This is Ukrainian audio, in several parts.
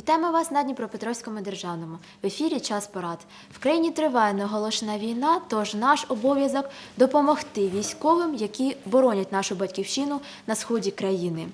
Вітаємо вас на Дніпропетровському державному. В ефірі час порад. В країні триває неоголошена війна, тож наш обов'язок допомогти військовим, які боронять нашу батьківщину на сході країни.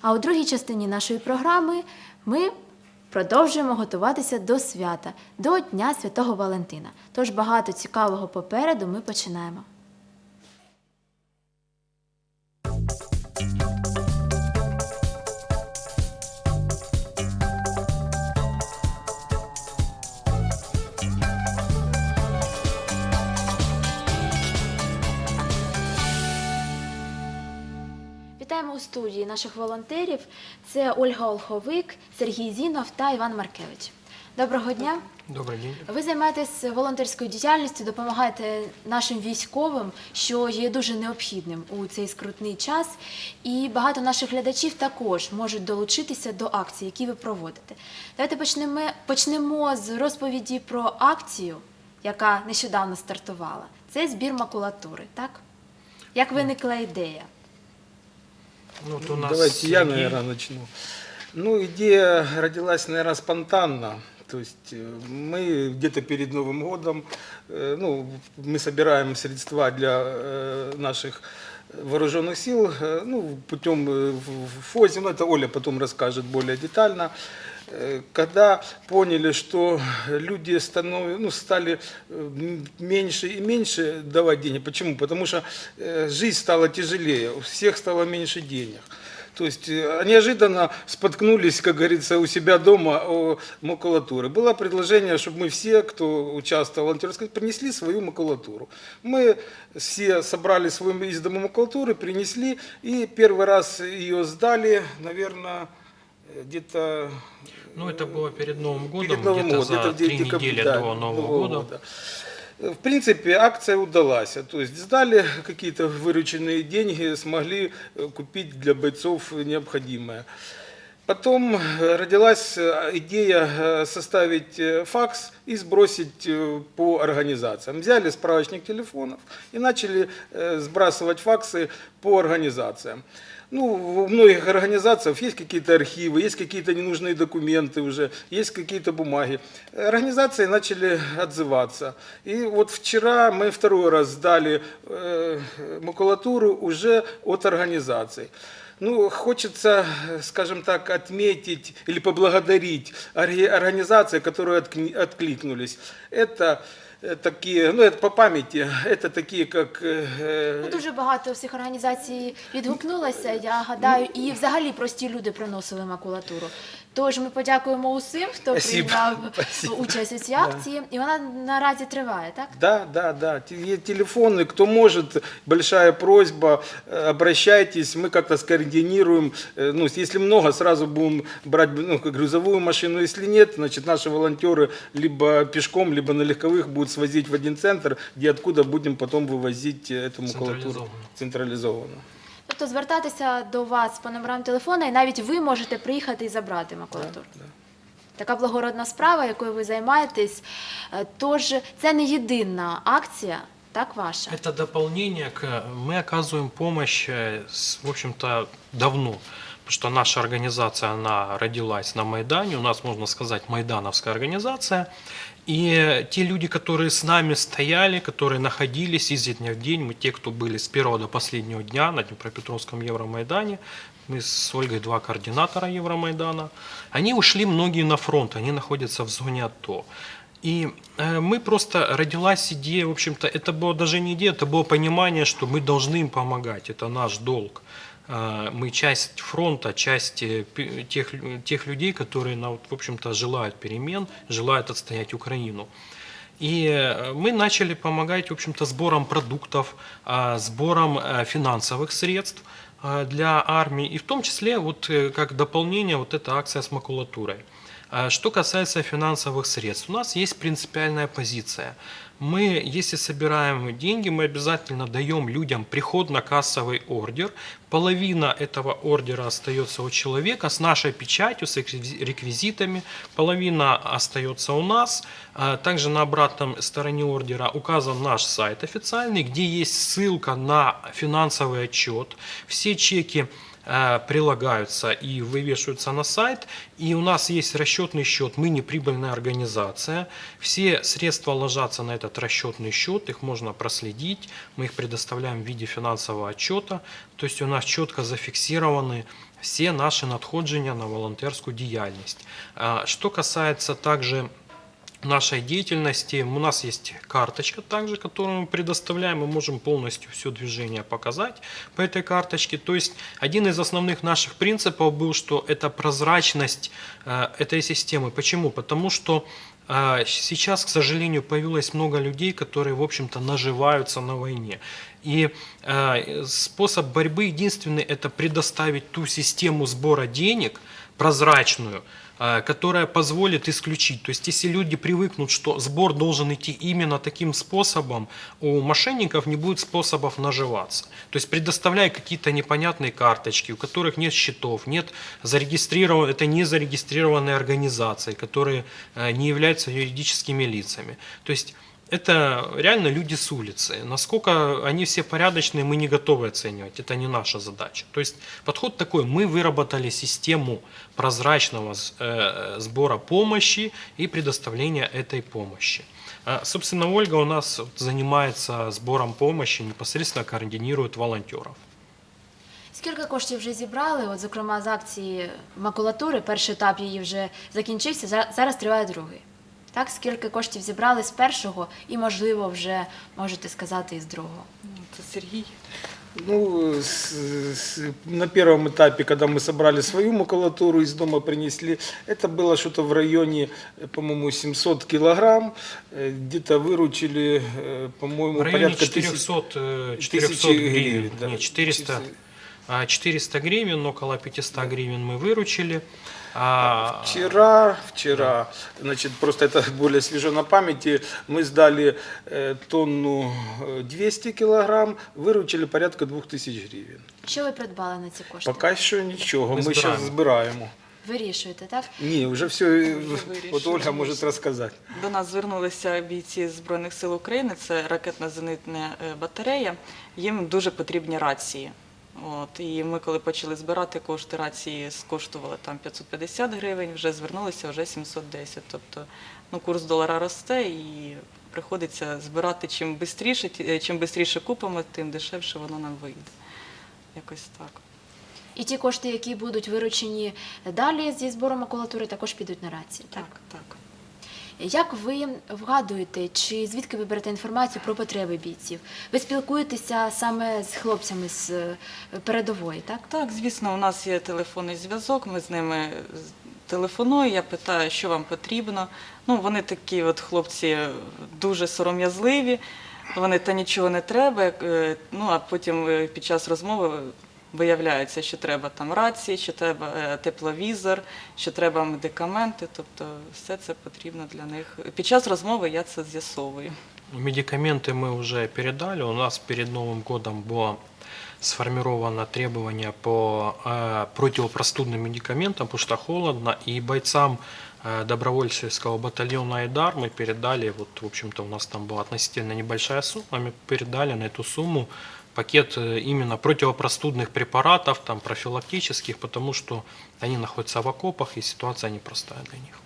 А у другій частині нашої програми ми продовжуємо готуватися до свята, до Дня Святого Валентина. Тож багато цікавого попереду ми починаємо. Студії наших волонтерів. Це Ольга Олховик, Сергій Зінов та Іван Маркевич. Доброго дня! Добрый день. Ви займаєтесь волонтерською діяльністю, допомагаєте нашим військовим, що є дуже необхідним у цей скрутний час. І багато наших глядачів також можуть долучитися до акцій, які ви проводите. Давайте почнемо, почнемо з розповіді про акцію, яка нещодавно стартувала. Це збір макулатури, так? Як виникла ідея? Ну, вот у нас Давайте я, Сергей. наверное, начну. Ну, идея родилась, наверное, спонтанно. То есть э, мы где-то перед Новым годом, э, ну, мы собираем средства для э, наших вооруженных сил, э, ну, путем э, в- в ФОЗе, ну, это Оля потом расскажет более детально. Э, Когда поняли, что люди станов... ну, стали э, меньше и меньше давать денег. Почему? Потому что э, жизнь стала тяжелее, у всех стало меньше денег. То есть неожиданно споткнулись, как говорится, у себя дома о макулатуре. Было предложение, чтобы мы все, кто участвовал в волонтерской, принесли свою макулатуру. Мы все собрали свою из дома макулатуры, принесли, и первый раз ее сдали, наверное, где-то Ну, это было перед Новым годом, перед Новым где-то годом, за где-то в три декабре, недели да, до Нового, года. В принципе, акция удалась. То есть сдали какие-то вырученные деньги, смогли э, купить для бойцов необходимое. Потом э, родилась э, идея э, составить факс и сбросить по организациям. Взяли справочник телефонов и начали сбрасывать факсы по организациям. Ну, у многих организациях есть какие-то архивы, есть какие-то ненужные документы уже, есть какие-то бумаги. Организации начали отзываться. И вот вчера мы второй раз сдали макулатуру уже от организаций. Ну, хочется, скажем так, отметить или поблагодарить орги- организации, которые откни- откликнулись. Это э, такие, ну это по памяти, это такие как э, Ну, дуже багато всіх організацій відгукнулося, я гадаю, і взагалі прості люди приносили макулатуру. Тож ми подякуємо усім, хто Спасибо. прийняв Спасибо. участь у цій акції, і вона наразі триває, так? Да, да, да. Те- есть Телефоны, кто может, большая просьба, э, обращайтесь, мы как-то скоординируем. Э, Ну, если много, сразу будем брать ну, как грузовую машину. Если нет, значит, наши волонтеры либо пешком, либо на легковых будут свозить в один центр, где откуда будем потом вывозить э, эту макулатуру Централизованно. централизованно. Тобто звертатися до вас по номерам телефона, і навіть ви можете приїхати і забрати макулатуру. Така благородна справа, якою ви займаєтесь. Е, Тож це не єдина акція, так ваша. Это дополнение к... Мы оказываем помощь, э, с- в общем-то, давно. Что наша организация, она родилась на Майдане. У нас, можно сказать, майдановская организация. И те люди, которые с нами стояли, которые находились изо дня в день, мы те, кто были с первого до последнего дня на Днепропетровском Евромайдане, мы с Ольгой два координатора Евромайдана, они ушли многие на фронт, они находятся в зоне АТО. И э, мы просто родилась идея, в общем-то, это было даже не идея, это было понимание, что мы должны им помогать, это наш долг. Э, Мы часть фронта, часть э, тех, тех людей, которые, в общем-то, желают перемен, желают отстоять Украину. И э, мы начали помогать, в общем-то, сбором продуктов, а, сбором э, финансовых средств э, для армии, и в том числе, вот как дополнение, вот эта акция с макулатурой. А Что касается финансовых средств, у нас есть принципиальная позиция. Мы, если собираем деньги, мы обязательно даем людям приход на кассовый ордер. Половина этого ордера остается у человека с нашей печатью, с реквизи- реквизитами. Половина остается у нас. А Также на обратном стороне ордера указан наш сайт официальный, где есть ссылка на финансовый отчет. Все чеки э, прилагаются и вывешиваются на сайт. И у нас есть расчетный счет, мы не прибыльная организация. Все средства ложатся на этот расчетный счет, их можно проследить, мы их предоставляем в виде финансового отчета. То есть у нас четко зафиксированы все наши надходження на волонтерскую деятельность. А, Что касается также нашей деятельности. У нас есть карточка также, которую мы предоставляем. Мы можем полностью все движение показать по этой карточке. То есть один из основных наших принципов был, что это прозрачность э, этой системы. Почему? Потому что э, сейчас, к сожалению, появилось много людей, которые, в общем-то, наживаются на войне. И э, способ борьбы единственный – это предоставить ту систему сбора денег прозрачную, которая позволит исключить. То есть, если люди привыкнут, что сбор должен идти именно таким способом, у мошенников не будет способов наживаться. То есть, предоставляя какие-то непонятные карточки, у которых нет счетов, нет зарегистрирован, это не зарегистрированные организации, которые э, не являются юридическими лицами. То есть, это реально люди с улицы. Насколько они все порядочные, мы не готовы оценивать. Это не наша задача. То есть подход такой. Мы выработали систему прозрачного с- э, сбора помощи и предоставления этой помощи. А, Собственно, Ольга у нас вот занимается сбором помощи, непосредственно координирует волонтеров. Скільки коштів вже зібрали? От, зокрема, з акції макулатури, перший етап її вже закінчився, за- зараз триває другий. Так, скільки коштів зібрали з першого і, можливо, вже можете сказати із другого. Ну, Це Сергій. Ну, с- с- на первом этапе, когда мы собрали свою макулатуру, из дома принесли, это было что-то в районе, э, по-моему, 700 килограмм. Э, Где-то выручили, э, по-моему, В районе порядка 400, тысяч- э, 400 тысячи гривен. да. Нет, 400, а, 400 гривен, около 500 гривен мы выручили. А, Вчера, вчера, значит, просто это более свежо на памяти, мы сдали э, тонну э, 200 килограмм, выручили порядка 2000 гривен. Що ви придбали на ці кошти? Пока еще ничего, Мы мы, сейчас збираємо. збираємо. Вирішуєте, так? Не, уже все, вирішили. вот Ольга может рассказать. До нас звернулися бійці Збройних сил України, це ракетно-зенитна е, батарея. Їм дуже потрібні рації. От, і ми, коли почали збирати кошти, рації коштували там 550 гривень, вже звернулися вже 710. Тобто ну, курс долара росте і приходиться збирати чим швидше, чим швидше купимо, тим дешевше воно нам вийде. Якось так. І ті кошти, які будуть виручені далі зі збору макулатури, також підуть на рації. Так? Так, так. Як ви вгадуєте, чи звідки ви берете інформацію про потреби бійців? Ви спілкуєтеся саме з хлопцями з е, передової, так? Так, звісно, у нас є телефонний зв'язок. Ми з ними телефоную, я питаю, що вам потрібно. Ну, вони такі от хлопці дуже сором'язливі, вони та нічого не треба. е, Ну а потім е, під час розмови виявляється, що треба там рації, що треба е, тепловізор, що треба медикаменти. Тобто все це потрібно для них. Під час розмови я це з'ясовую. Медикаменты мы уже передали. У нас перед Новым годом было сформировано требование по э, противопростудным медикаментам, потому что холодно, и бойцам э, добровольческого батальона «Айдар» мы передали, вот, в общем-то, у нас там была относительно небольшая сумма, мы передали на эту сумму пакет э, именно противопростудных препаратов, там, профилактических, потому что они находятся в окопах, и ситуация непростая для них.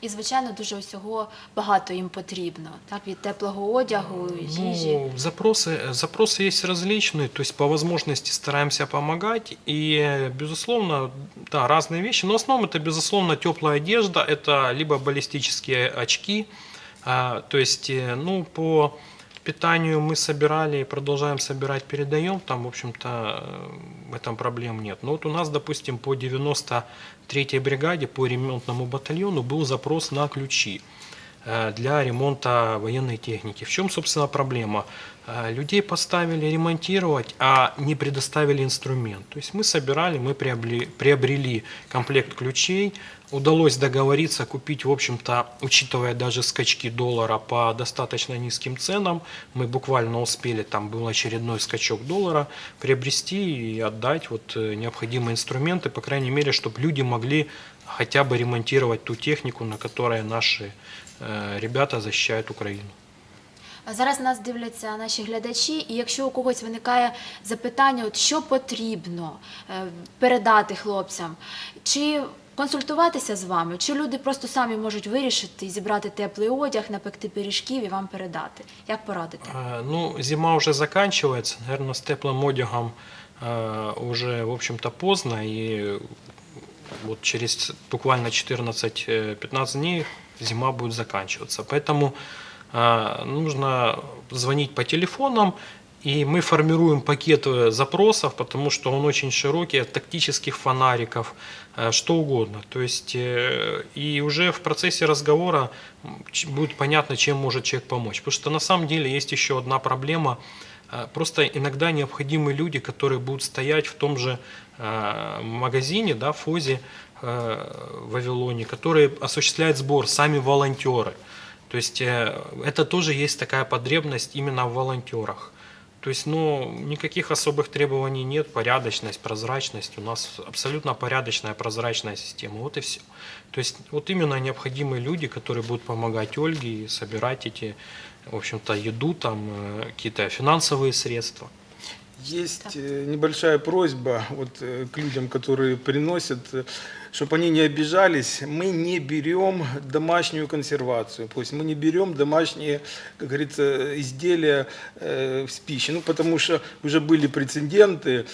І, звичайно, дуже усього багато їм потрібно, так? Від теплого одягу, їжі. Ну, запросы, запросы есть различные, то есть по возможности стараемся помогать. И, э, безусловно, да, разные вещи. Но в основном это, безусловно, теплая одежда, это либо баллистические очки. а, То есть, э, ну, по питанию мы собирали и продолжаем собирать, передаем. Там, в общем-то, э, в этом проблем нет. Но вот у нас, допустим, по 93-й бригаде, по ремонтному батальону был запрос на ключи э, для ремонта военной техники. В чем, собственно, проблема? Э, Людей поставили ремонтировать, а не предоставили инструмент. То есть мы собирали, мы приобрели, приобрели комплект ключей, удалось договориться купить, в общем-то, учитывая даже скачки доллара по достаточно низким ценам, мы буквально успели, там был очередной скачок доллара, приобрести и отдать вот э, необходимые инструменты, по крайней мере, чтобы люди могли хотя бы ремонтировать ту технику, на которой наши э, ребята защищают Украину. А Зараз нас дивляться наші глядачі, і якщо у когось виникає запитання, от що потрібно е, передати хлопцям, чи консультуватися з вами, чи люди просто самі можуть вирішити зібрати теплий одяг, напекти пиріжків і вам передати? Як порадити? Э, Ну, зима уже заканчивается, наверное, с теплым одягом э, уже, в общем-то, поздно, и вот через буквально 14-15 дней зима будет заканчиваться. Поэтому э, нужно звонить по телефонам, и мы формируем пакет э, запросов, потому что он очень широкий, от тактических фонариков, э, что угодно. То есть, э, и уже в процессе разговора будет понятно, чем может человек помочь. Потому что на самом деле есть еще одна проблема. Э, Просто иногда необходимы люди, которые будут стоять в том же магазине, да, ФОЗе, э, в Вавилоне, которые осуществляют сбор, сами волонтеры. То есть э, это тоже есть такая потребность именно в волонтерах. То есть, ну, никаких особых требований нет, порядочность, прозрачность. У нас абсолютно порядочная, прозрачная система. Вот и все. То есть, вот именно необходимые люди, которые будут помогать Ольге и собирать эти, в общем-то, еду, там, э, какие-то финансовые средства. Есть э, небольшая просьба вот, к людям, которые приносят, чтобы они не обижались. Мы не берем домашнюю консервацию, то есть мы не берем домашние, как говорится, изделия э, с пищей. Ну, потому что уже были прецеденты.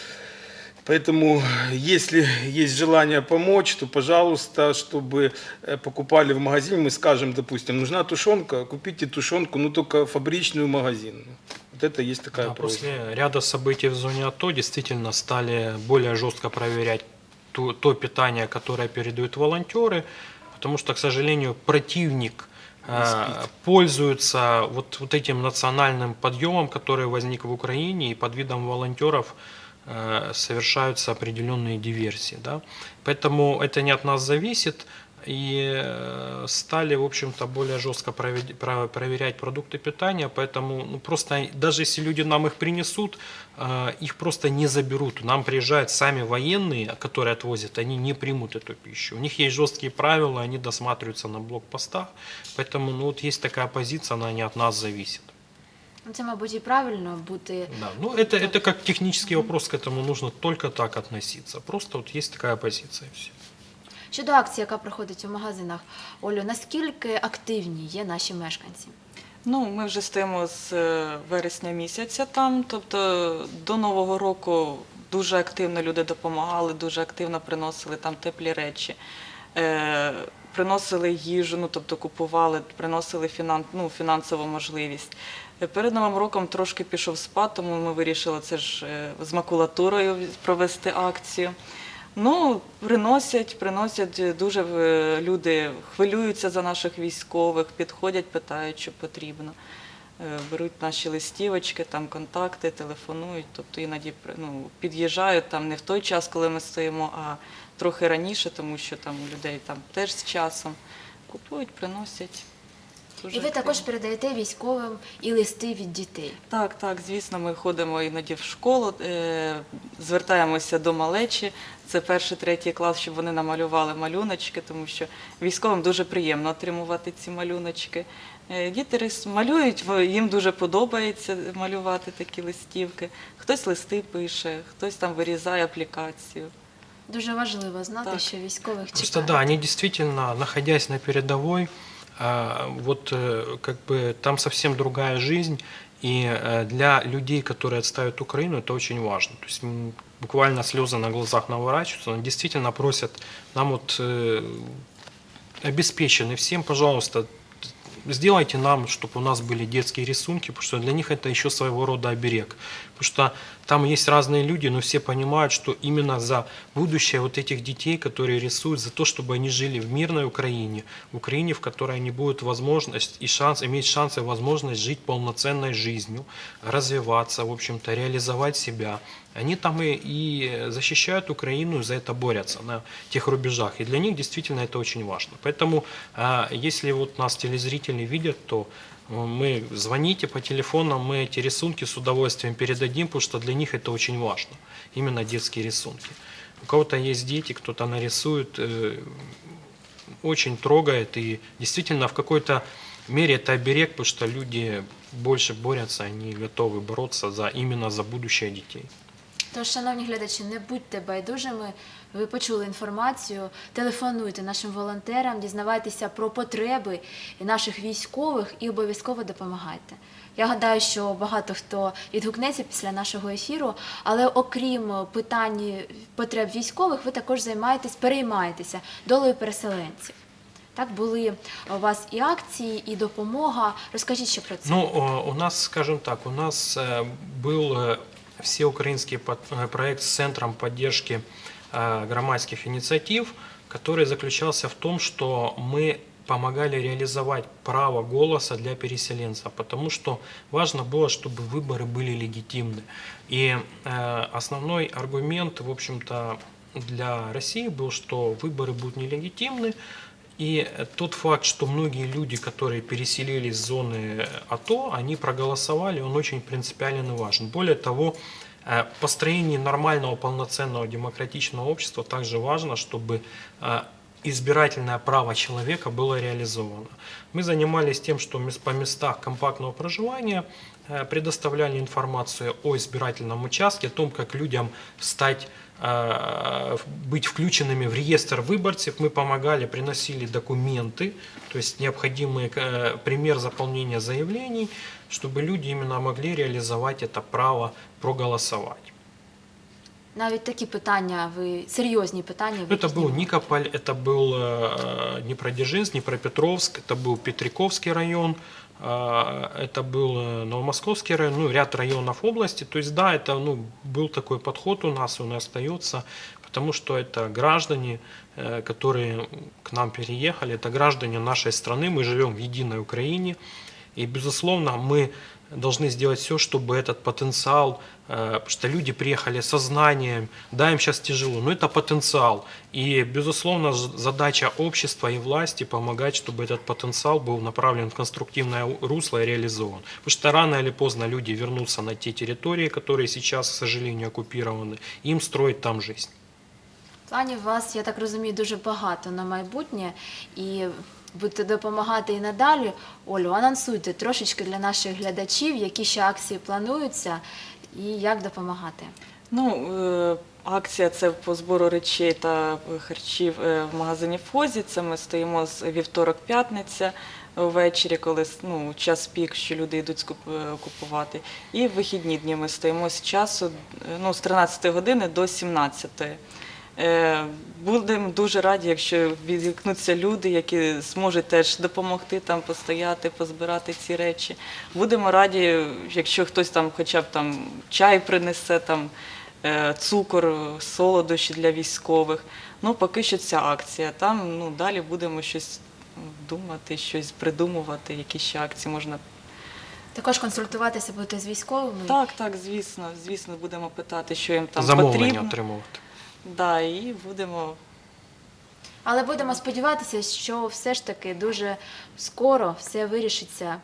Поэтому, если есть желание помочь, то, пожалуйста, чтобы э, покупали в магазине, мы скажем, допустим, нужна тушенка, купите тушенку, но только фабричную магазинную. Вот это есть такая Да, просьба. после ряда событий в зоне АТО действительно стали более жестко проверять то, то питание, которое передают волонтеры, потому что, к сожалению, противник э, пользуется вот, вот этим национальным подъемом, который возник в Украине, и под видом волонтеров э, совершаются определенные диверсии. Да? Поэтому это не от нас зависит. И э, стали, в общем-то, более жестко проверять продукты питания, поэтому ну, просто даже если люди нам их принесут, э, их просто не заберут. Нам приезжают сами военные, которые отвозят, они не примут эту пищу. У них есть жесткие правила, они досматриваются на блокпостах, поэтому ну, вот есть такая позиция, она не от нас зависит. Ну, Це, мабуть, і правильно бути Да. Ну, это, это как технический вопрос, к этому нужно только так относиться. Просто вот есть такая позиция. и всё. Щодо акції, яка проходить у магазинах. Олю, наскільки активні є наші мешканці? Ну, ми вже стоїмо з е, вересня місяця там. Тобто до Нового року дуже активно люди допомагали, дуже активно приносили там теплі речі. Е, приносили їжу, ну тобто купували, приносили фінан, ну, фінансову можливість. Е, Перед Новим роком трошки пішов спад, тому ми вирішили це ж з макулатурою провести акцію. Ну, приносять, приносять е, дуже е, люди хвилюються за наших військових, підходять, питають, що потрібно. Е, Беруть наші листівочки, там контакти, телефонують, тобто іноді ну, під'їжджають там не в той час, коли ми стоїмо, а трохи раніше, тому що там у людей там теж з часом. Купують, приносять. Дуже І ви також передаєте військовим і листи від дітей. Так, так, звісно, ми ходимо іноді в школу, е, звертаємося до малечі. Це перший, третій клас, щоб вони намалювали малюночки, тому що військовим дуже приємно отримувати ці малюночки. Е, Діти малюють, їм дуже подобається малювати такі листівки. Хтось листи пише, хтось там вирізає аплікацію. Дуже важливо знати, Так. що військових Просто чекають. да, они действительно, находясь на передовой, а, вот э, как бы там совсем другая жизнь, и э, для людей, которые отставят Украину, это очень важно. То есть буквально слезы на глазах наворачиваются, они действительно просят нам вот э, обеспечены всем, пожалуйста, сделайте нам, чтобы у нас были детские рисунки, потому что для них это еще своего рода оберег. Потому что там есть разные люди, но все понимают, что именно за будущее вот этих детей, которые рисуют, за то, чтобы они жили в мирной Украине, в Украине, в которой они будут возможность и шанс, иметь шанс и возможность жить полноценной жизнью, развиваться, в общем-то, реализовать себя. Они там и, и защищают Украину, и за это борются на тех рубежах. И для них действительно это очень важно. Поэтому, а, если вот нас телезрители видят, то мы звоните по телефонам, мы эти рисунки с удовольствием передадим, потому что для них это очень важно. Именно детские рисунки. У кого-то есть дети, кто-то нарисует, э, очень трогает и действительно в какой-то мере это оберег, потому что люди больше борются, они готовы бороться за, именно за будущее детей. Тож, шановні глядачі, не будьте байдужими. Ви почули інформацію, телефонуйте нашим волонтерам, дізнавайтеся про потреби наших військових і обов'язково допомагайте. Я гадаю, що багато хто відгукнеться після нашого ефіру, але окрім питань потреб військових, ви також займаєтесь, переймаєтеся долею переселенців. Так були у вас і акції, і допомога. Розкажіть ще про це. Ну, э, у нас, скажем так, у нас э, был э, всеукраинский э, проект с Центром поддержки э, громадских инициатив, который заключался в том, что мы помогали реализовать право голоса для переселенцев, потому что важно было, чтобы выборы были легитимны. И э, основной аргумент, в общем-то, для России был, что выборы будут нелегитимны, и э, тот факт, что многие люди, которые переселились с зоны АТО, они проголосовали, он очень принципиален и важен. Более того, э, в построении нормального, полноценного, демократичного общества также важно, чтобы э, избирательное право человека было реализовано. Мы занимались тем, что по местах компактного проживания э, предоставляли информацию о избирательном участке, о том, как людям стать э, быть включенными в реестр выборцев, мы помогали, приносили документы, то есть необходимый э, пример заполнения заявлений, чтобы люди именно могли реализовать это право проголосовать. Навіть такі питання, ви серйозні питання. ви Ну, Это был піднімали. Никополь, это был э, Днепродзержинск, Днепропетровск, это был Петриковский район, э, это был э, Новомосковский район, ну, ряд районов области. То есть, да, это ну, был такой подход у нас, он и остается, потому что это граждане, э, которые к нам переехали, это граждане нашей страны, мы живем в единой Украине, и, безусловно, мы должны сделать все, чтобы этот потенциал, э, потому что люди приехали со знанием, да, им сейчас тяжело, но это потенциал. И, безусловно, ж- задача общества и власти помогать, чтобы этот потенциал был направлен в конструктивное у- русло и реализован. Потому что рано или поздно люди вернутся на те территории, которые сейчас, к сожалению, оккупированы, им строить там жизнь. Планів у вас, я так розумію, дуже багато на майбутнє і будете допомагати і надалі. Олю, анонсуйте трошечки для наших глядачів, які ще акції плануються і як допомагати. Ну, е, акція це по збору речей та харчів е, в магазині Фозі. Це ми стоїмо з вівторок-п'ятниця ввечері, коли ну, час пік, що люди йдуть е, купувати. І в вихідні дні ми стоїмо з часу ну, з 13 години до 17. Е, Будемо дуже раді, якщо відгукнуться люди, які зможуть теж допомогти там постояти, позбирати ці речі. Будемо раді, якщо хтось там, хоча б там чай принесе, там е, цукор, солодощі для військових. Ну, поки що ця акція. Там ну, далі будемо щось думати, щось придумувати, які ще акції можна. Також консультуватися будете з військовими. Так, так, звісно, звісно, будемо питати, що їм там Замовлення потрібно. отримувати. Да, і будемо Але будемо сподіватися, що все ж таки дуже скоро все вирішиться,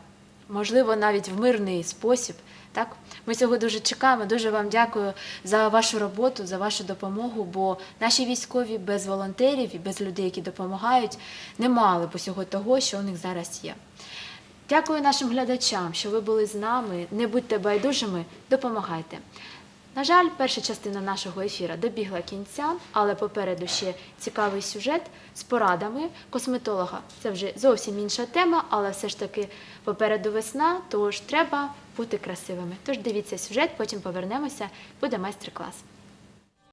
можливо, навіть в мирний спосіб. Так, ми цього дуже чекаємо. Дуже вам дякую за вашу роботу, за вашу допомогу. Бо наші військові без волонтерів і без людей, які допомагають, не мали б усього того, що у них зараз є. Дякую нашим глядачам, що ви були з нами. Не будьте байдужими, допомагайте. На жаль, перша частина нашого ефіра добігла кінця, але попереду ще цікавий сюжет з порадами косметолога. Це вже зовсім інша тема, але все ж таки попереду весна, тож треба бути красивими. Тож дивіться сюжет, потім повернемося, буде майстер-клас.